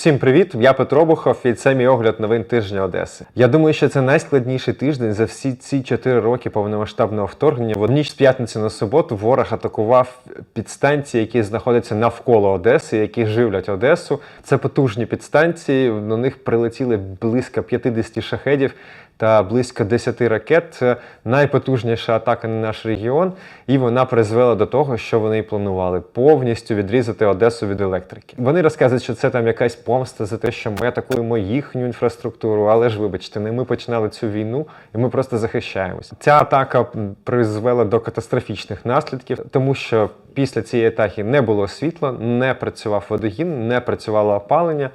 Всім привіт! Я Петро Бухов і це мій огляд новин тижня Одеси. Я думаю, що це найскладніший тиждень за всі ці чотири роки повномасштабного вторгнення. В ніч з п'ятниці на суботу ворог атакував підстанції, які знаходяться навколо Одеси, які живлять Одесу. Це потужні підстанції. На них прилетіли близько 50 шахедів та близько 10 ракет. Це найпотужніша атака на наш регіон, і вона призвела до того, що вони планували повністю відрізати Одесу від електрики. Вони розказують, що це там якась помста за те, що ми атакуємо їхню інфраструктуру, але ж вибачте, не ми починали цю війну, і ми просто захищаємося. Ця атака призвела до катастрофічних наслідків, тому що після цієї атаки не було світла, не працював водогін, не працювало опалення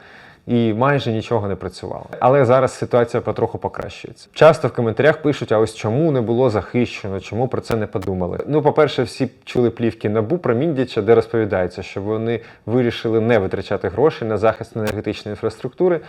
і майже нічого не працювало. Але зараз ситуація потроху покращується. Часто в коментарях пишуть: а ось чому не було захищено, чому про це не подумали. Ну, по-перше, всі чули плівки набу про Міндіча, де розповідається, що вони вирішили не витрачати гроші на захист енергетичної інфраструктури.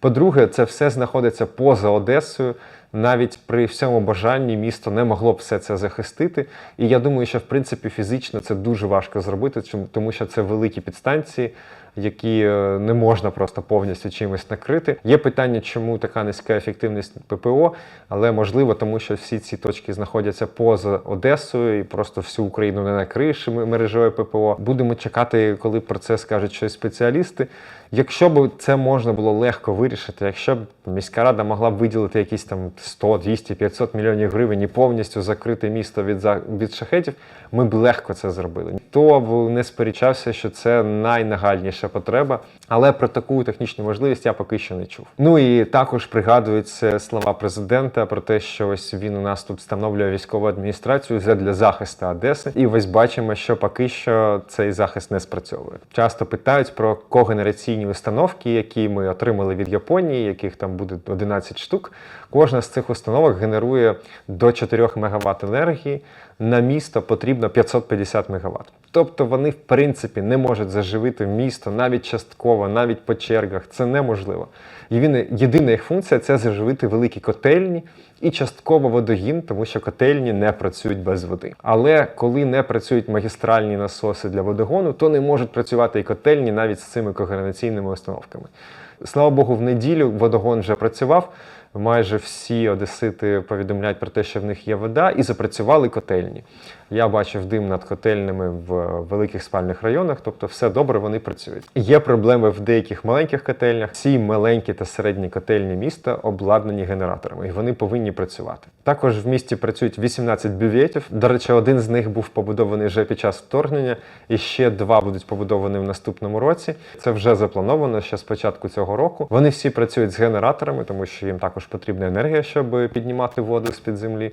По-друге, це все знаходиться поза Одесою. Навіть при всьому бажанні місто не могло б все це захистити. І я думаю, що в принципі фізично це дуже важко зробити, тому що це великі підстанції, які е, не можна просто повністю чимось накрити. Є питання, чому така низька ефективність ППО, але можливо, тому що всі ці точки знаходяться поза Одесою і просто всю Україну не накриєш м- мережею ППО. Будемо чекати, коли про це скажуть щось спеціалісти. Якщо б це можна було легко вирішити, якщо б міська рада могла б виділити якісь там 100, 200, 500 мільйонів гривень і повністю закрити місто від, за- від шахетів, ми б легко це зробили. Ніхто б не сперечався, що це найнагальніша потреба, але про таку технічну можливість я поки що не чув. Ну і також пригадуються слова президента про те, що ось він у нас тут встановлює військову адміністрацію для захисту Одеси. І ось бачимо, що поки що цей захист не спрацьовує. Часто питають про когенераційні установки, які ми отримали від Японії, яких там буде 11 штук. Кожна з цих установок генерує до 4 МВт енергії. На місто потрібно 550 МВт. Тобто вони, в принципі, не можуть заживити місто навіть частково, навіть по чергах. Це неможливо. Єдина їх функція це заживити великі котельні і частково водогін, тому що котельні не працюють без води. Але коли не працюють магістральні насоси для водогону, то не можуть працювати і котельні навіть з цими когенераційними установками. Слава Богу, в неділю водогон вже працював. Майже всі одесити повідомляють про те, що в них є вода, і запрацювали котельні. Я бачив дим над котельнями в великих спальних районах, тобто все добре, вони працюють. Є проблеми в деяких маленьких котельнях. Всі маленькі та середні котельні міста обладнані генераторами, і вони повинні працювати. Також в місті працюють 18 бюветів. До речі, один з них був побудований вже під час вторгнення, і ще два будуть побудовані в наступному році. Це вже заплановано ще з початку цього року. Вони всі працюють з генераторами, тому що їм також потрібна енергія, щоб піднімати воду з під землі.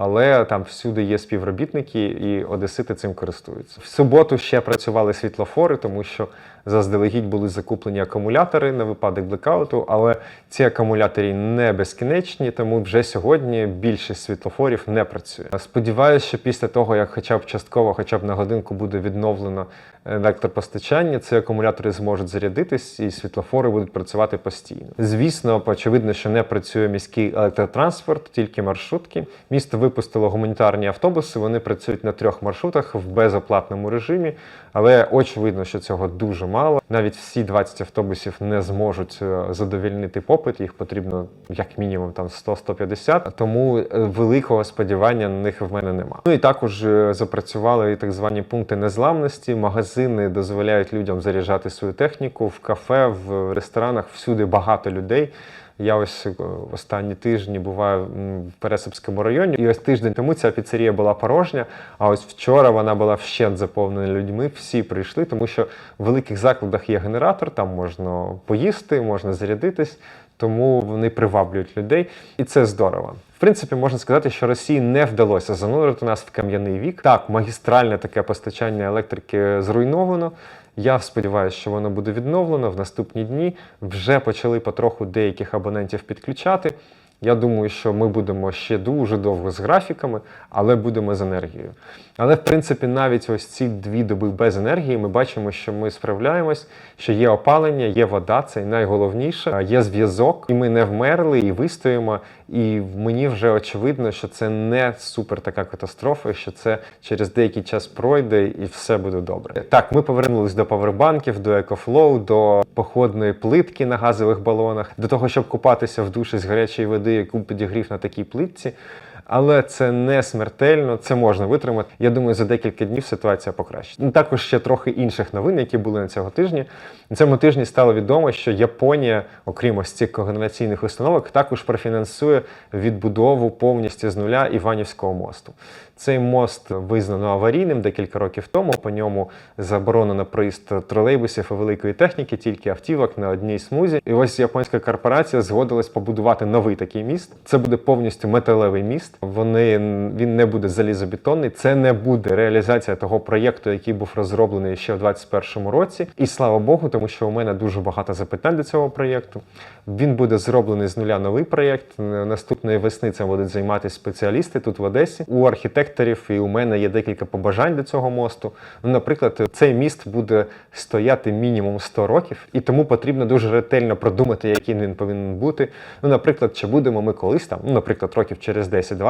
Але там всюди є співробітники, і одесити цим користуються. В суботу ще працювали світлофори, тому що заздалегідь були закуплені акумулятори на випадок блекауту, але ці акумулятори не безкінечні, тому вже сьогодні більшість світлофорів не працює. Сподіваюся, що після того, як хоча б частково, хоча б на годинку буде відновлено електропостачання, ці акумулятори зможуть зарядитись і світлофори будуть працювати постійно. Звісно, очевидно, що не працює міський електротранспорт, тільки маршрутки. Місто випустило гуманітарні автобуси. Вони працюють на трьох маршрутах в безоплатному режимі, але очевидно, що цього дуже мало. Навіть всі 20 автобусів не зможуть е, задовільнити попит. Їх потрібно як мінімум там 100-150, Тому е, великого сподівання на них в мене нема. Ну і також е, запрацювали і так звані пункти незламності. Магазини дозволяють людям заряджати свою техніку в кафе, в ресторанах. Всюди багато людей. Я ось е, останні тижні буваю в Пересипському районі, і ось тиждень тому ця піцерія була порожня. А ось вчора вона була вщент заповнена людьми. Всі прийшли, тому що в великих закладах є генератор, там можна поїсти, можна зарядитись, тому вони приваблюють людей, і це здорово. В принципі, можна сказати, що Росії не вдалося занурити нас в кам'яний вік. Так, магістральне таке постачання електрики зруйновано. Я сподіваюся, що воно буде відновлено в наступні дні. Вже почали потроху деяких абонентів підключати. Я думаю, що ми будемо ще дуже довго з графіками, але будемо з енергією. Але в принципі, навіть ось ці дві доби без енергії, ми бачимо, що ми справляємось, що є опалення, є вода, це найголовніше, є зв'язок, і ми не вмерли, і вистоїмо. І мені вже очевидно, що це не супер така катастрофа, що це через деякий час пройде і все буде добре. Так, ми повернулись до павербанків, до екофлоу, до походної плитки на газових балонах, до того, щоб купатися в душі з гарячої води, яку підігрів на такій плитці. Але це не смертельно, це можна витримати. Я думаю, за декілька днів ситуація покращить. Ну, також ще трохи інших новин, які були на цього тижні. На цьому тижні стало відомо, що Японія, окрім ось цих когенераційних установок, також профінансує відбудову повністю з нуля Іванівського мосту. Цей мост визнано аварійним декілька років тому. По ньому заборонено проїзд тролейбусів і великої техніки, тільки автівок на одній смузі. І ось японська корпорація згодилась побудувати новий такий міст. Це буде повністю металевий міст. Вони він не буде залізобетонний. Це не буде реалізація того проєкту, який був розроблений ще в 2021 році. І слава Богу, тому що у мене дуже багато запитань до цього проєкту. Він буде зроблений з нуля новий проєкт. Наступної весни цим будуть займатися спеціалісти тут в Одесі. У архітекторів і у мене є декілька побажань до цього мосту. Ну, наприклад, цей міст буде стояти мінімум 100 років, і тому потрібно дуже ретельно продумати, яким він повинен бути. Ну, наприклад, чи будемо ми колись там, ну, наприклад, років через 10-20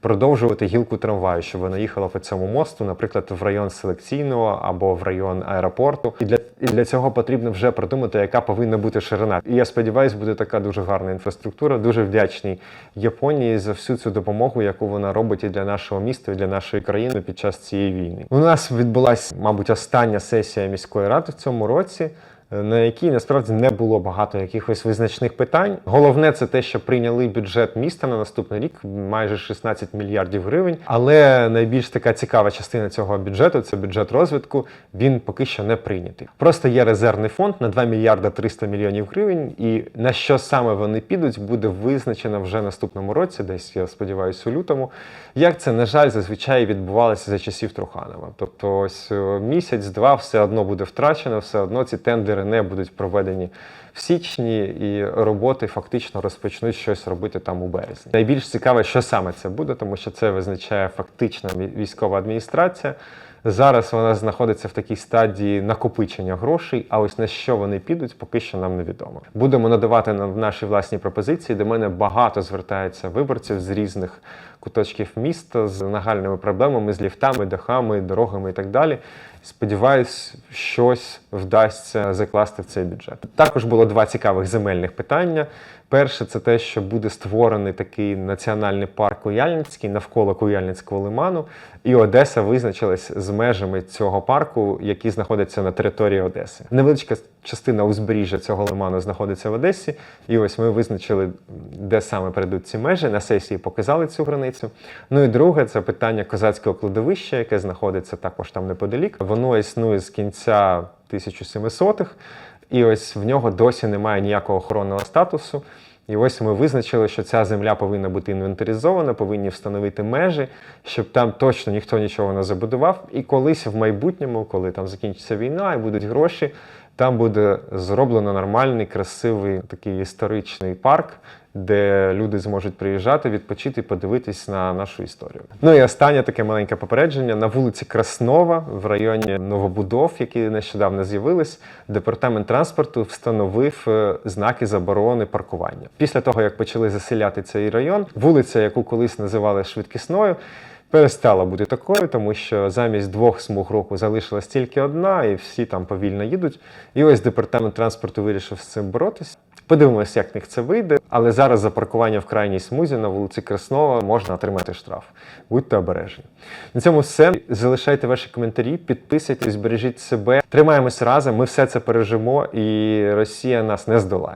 продовжувати гілку трамваю, щоб вона їхала по цьому мосту, наприклад, в район селекційного або в район аеропорту. І для, і для цього потрібно вже продумати, яка повинна бути ширина. І я сподіваюся, буде така дуже гарна інфраструктура. Дуже вдячний Японії за всю цю допомогу, яку вона робить і для нашого міста, і для нашої країни під час цієї війни. У нас відбулася, мабуть, остання сесія міської ради в цьому році. На якій насправді не було багато якихось визначних питань. Головне, це те, що прийняли бюджет міста на наступний рік, майже 16 мільярдів гривень. Але найбільш така цікава частина цього бюджету це бюджет розвитку. Він поки що не прийнятий. Просто є резервний фонд на 2 мільярда 300 мільйонів гривень. І на що саме вони підуть, буде визначено вже наступному році, десь я сподіваюся, у лютому. Як це на жаль зазвичай відбувалося за часів Труханова. Тобто, ось місяць-два все одно буде втрачено, все одно ці тендери не будуть проведені в січні, і роботи фактично розпочнуть щось робити там у березні. Найбільш цікаве, що саме це буде, тому що це визначає фактично військова адміністрація. Зараз вона знаходиться в такій стадії накопичення грошей, а ось на що вони підуть, поки що нам невідомо. Будемо надавати нам наші власні пропозиції. До мене багато звертається виборців з різних куточків міста з нагальними проблемами, з ліфтами, дахами, дорогами і так далі. Сподіваюсь, щось вдасться закласти в цей бюджет. Також було два цікавих земельних питання. Перше, це те, що буде створений такий національний парк Куяльницький навколо Куяльницького лиману, і Одеса визначилась з межами цього парку, які знаходяться на території Одеси. Невеличка частина узбережжя цього лиману знаходиться в Одесі, і ось ми визначили, де саме перейдуть ці межі. На сесії показали цю границю. Ну і друге, це питання козацького кладовища, яке знаходиться також там неподалік. Воно існує з кінця 1700-х, і ось в нього досі немає ніякого охоронного статусу. І ось ми визначили, що ця земля повинна бути інвентаризована, повинні встановити межі, щоб там точно ніхто нічого не забудував. І колись в майбутньому, коли там закінчиться війна і будуть гроші, там буде зроблено нормальний, красивий такий історичний парк, де люди зможуть приїжджати, відпочити, подивитись на нашу історію. Ну і останнє таке маленьке попередження на вулиці Краснова в районі новобудов, які нещодавно з'явились. Департамент транспорту встановив е, знаки заборони паркування. Після того як почали заселяти цей район, вулиця, яку колись називали швидкісною. Перестала бути такою, тому що замість двох смуг руху залишилась тільки одна, і всі там повільно їдуть. І ось департамент транспорту вирішив з цим боротися. Подивимося, як в них це вийде. Але зараз за паркування в крайній смузі на вулиці Краснова можна отримати штраф. Будьте обережні. На цьому все. Залишайте ваші коментарі, підписуйтесь, бережіть себе. Тримаємось разом. Ми все це пережимо, і Росія нас не здолає.